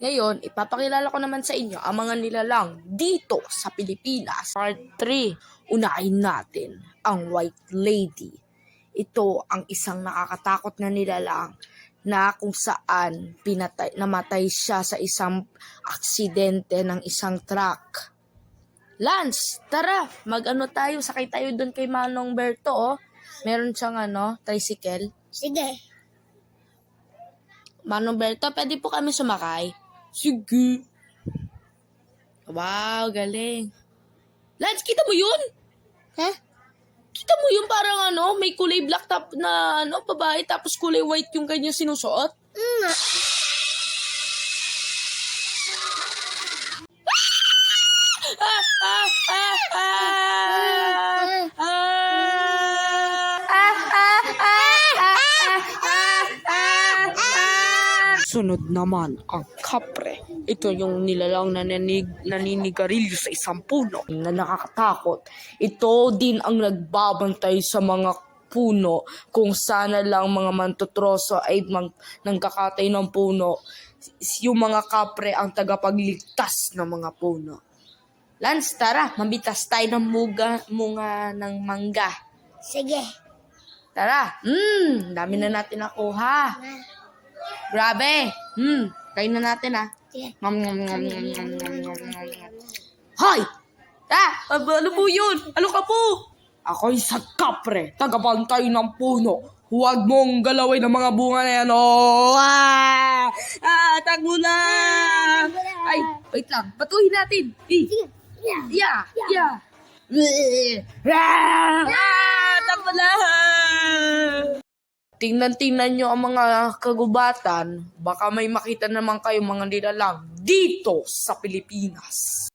Ngayon, ipapakilala ko naman sa inyo ang mga nilalang dito sa Pilipinas. Part 3, unahin natin ang White Lady. Ito ang isang nakakatakot na nilalang na kung saan pinatay, namatay siya sa isang aksidente ng isang truck. Lance, tara, mag-ano tayo, sakay tayo doon kay Manong Berto, oh. Meron siyang ano, tricycle. Sige. Manong Berto, pwede po kami sumakay? Sige. Wow, galing. Lance, kita mo yun? Ha? Kita mo yun parang ano, may kulay black top na ano, babae tapos kulay white yung kanya sinusuot? Mm. Sunod naman ang kapre. Ito yung nilalang na nanig, naninigarilyo sa isang puno na nakakatakot. Ito din ang nagbabantay sa mga puno kung sana lang mga mantutroso ay mang, nangkakatay ng puno. Yung mga kapre ang tagapagligtas ng mga puno. Lance, tara, mabitas tayo ng muga, munga ng mangga. Sige. Tara, hmm, dami na natin nakuha. Grabe. Hmm. Kain na natin ah. Nom, nom, nom, nom, nom, nom, nom, nom. Hoy! Ah! Ano po yun? Ano ka po? Ako'y sa kapre, tagabantay ng puno. Huwag mong galawin ang mga bunga na yan. Oh! Ah! Ah! Tago na! Ay, wait lang. Patuhin natin. Eh. Yeah! Yeah! Yeah! Ah! Tago na! Tingnan-tingnan nyo ang mga kagubatan. Baka may makita naman kayo mga nilalang dito sa Pilipinas.